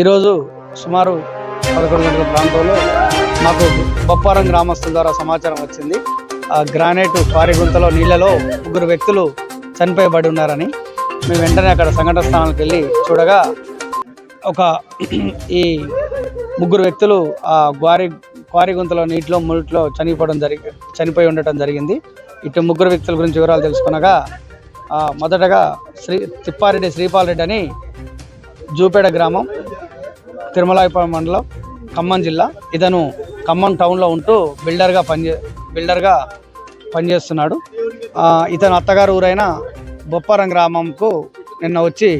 ఈరోజు సుమారు పదకొండు గంటల ప్రాంతంలో మాకు బొప్పారం గ్రామస్తుల ద్వారా సమాచారం వచ్చింది. ఆ గ్రానైట్ క్వారీ గుంతలో నీళ్ళలో ముగ్గురు వ్యక్తులు చనిపోయబడి ఉన్నారని మేము వెంటనే అక్కడ సంఘటన స్థానానికి వెళ్ళి చూడగా ఒక ఈ ముగ్గురు వ్యక్తులు ఆ క్వారీ క్వారీ గుంతలో నీటిలో మురిట్లో చనిపోవడం జరిగి చనిపోయి ఉండటం జరిగింది. ఇటు ముగ్గురు వ్యక్తుల గురించి వివరాలు తెలుసుకునగా మొదటగా శ్రీ తిప్పారెడ్డి శ్రీపాల్ రెడ్డి అని జూపేట గ్రామం తిరుమలాయపురం మండలం ఖమ్మం జిల్లా. ఇతను ఖమ్మం టౌన్లో ఉంటూ బిల్డర్గా పనిచే బిల్డర్గా పనిచేస్తున్నాడు. ఇతను అత్తగారు ఊరైన బొప్పారం గ్రామంకు నిన్న వచ్చి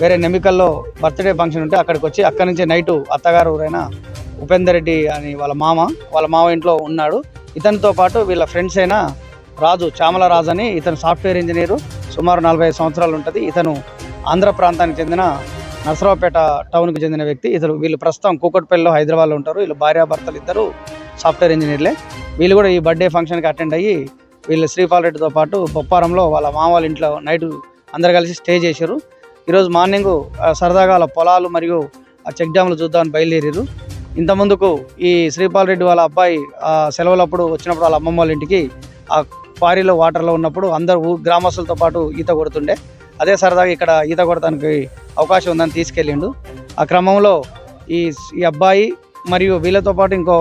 వేరే నెమికల్లో బర్త్డే ఫంక్షన్ ఉంటే అక్కడికి వచ్చి అక్కడి నుంచి నైటు అత్తగారు ఊరైన ఉపేందర్ రెడ్డి అని వాళ్ళ మామ వాళ్ళ మామ ఇంట్లో ఉన్నాడు. ఇతనితో పాటు వీళ్ళ ఫ్రెండ్స్ అయిన రాజు చామల రాజు అని ఇతను సాఫ్ట్వేర్ ఇంజనీరు. సుమారు నలభై సంవత్సరాలు ఉంటుంది. ఇతను ఆంధ్ర ప్రాంతానికి చెందిన నరసరావుపేట టౌన్కి చెందిన వ్యక్తి. ఇతరు వీళ్ళు ప్రస్తుతం కూకట్పల్లిలో హైదరాబాద్లో ఉంటారు. వీళ్ళు భార్యాభర్తలు ఇద్దరు సాఫ్ట్వేర్ ఇంజనీర్లే. వీళ్ళు కూడా ఈ బర్త్డే ఫంక్షన్కి అటెండ్ అయ్యి వీళ్ళు శ్రీపాల్ రెడ్డితో పాటు బొప్పారంలో వాళ్ళ మామ వాళ్ళ ఇంట్లో నైట్ అందరు కలిసి స్టే చేశారు. ఈరోజు మార్నింగ్ సరదాగా వాళ్ళ పొలాలు మరియు ఆ చెక్ డ్యామ్లు చూద్దామని బయలుదేరారు. ఇంత ముందుకు ఈ శ్రీపాల్ రెడ్డి వాళ్ళ అబ్బాయి ఆ సెలవులప్పుడు వచ్చినప్పుడు వాళ్ళ అమ్మమ్మ వాళ్ళ ఇంటికి ఆ క్వారీలో వాటర్లో ఉన్నప్పుడు అందరు గ్రామస్తులతో పాటు ఈత కొడుతుండే. అదే సరదాగా ఇక్కడ ఈత కొడటానికి అవకాశం ఉందని తీసుకెళ్ళిండు. ఆ క్రమంలో ఈ ఈ అబ్బాయి మరియు వీళ్ళతో పాటు ఇంకో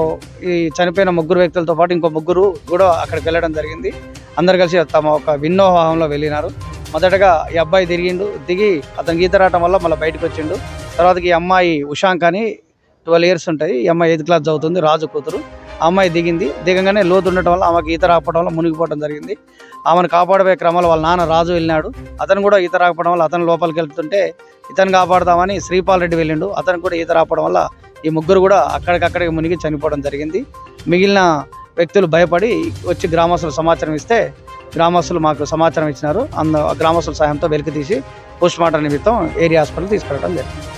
ఈ చనిపోయిన ముగ్గురు వ్యక్తులతో పాటు ఇంకో ముగ్గురు కూడా అక్కడికి వెళ్ళడం జరిగింది. అందరు కలిసి తమ ఒక విన్నోవాహంలో వెళ్ళినారు. మొదటగా ఈ అబ్బాయి తిరిగిండు. దిగి అతను గీత రావటం వల్ల మళ్ళీ బయటకు వచ్చిండు. తర్వాతకి ఈ అమ్మాయి ఉషాంక్ అని ట్వెల్వ్ ఇయర్స్ ఉంటాయి. ఈ అమ్మాయి ఎయిత్ క్లాస్ చదువుతుంది. రాజు కూతురు. అమ్మాయి దిగింది. దిగంగానే లోతు ఉండటం వల్ల ఆమెకి ఈత రాకపోవడం వల్ల మునిగిపోవడం జరిగింది. ఆమెను కాపాడబోయే క్రమంలో వాళ్ళ నాన్న రాజు వెళ్ళినాడు. అతను కూడా ఈత రాకపోవడం వల్ల అతను లోపలికి వెళ్తుంటే ఇతను కాపాడదామని శ్రీపాల్ రెడ్డి వెళ్ళిండు. అతను కూడా ఈత రాకపోవడం వల్ల ఈ ముగ్గురు కూడా అక్కడికక్కడికి మునిగి చనిపోవడం జరిగింది. మిగిలిన వ్యక్తులు భయపడి వచ్చి గ్రామస్తులు సమాచారం ఇస్తే గ్రామస్తులు మాకు సమాచారం ఇచ్చినారు. అందు గ్రామస్తుల సాయంతో వెలికి తీసి పోస్ట్ మార్టం నిమిత్తం ఏరియా హాస్పిటల్ తీసుకెళ్ళడం జరిగింది.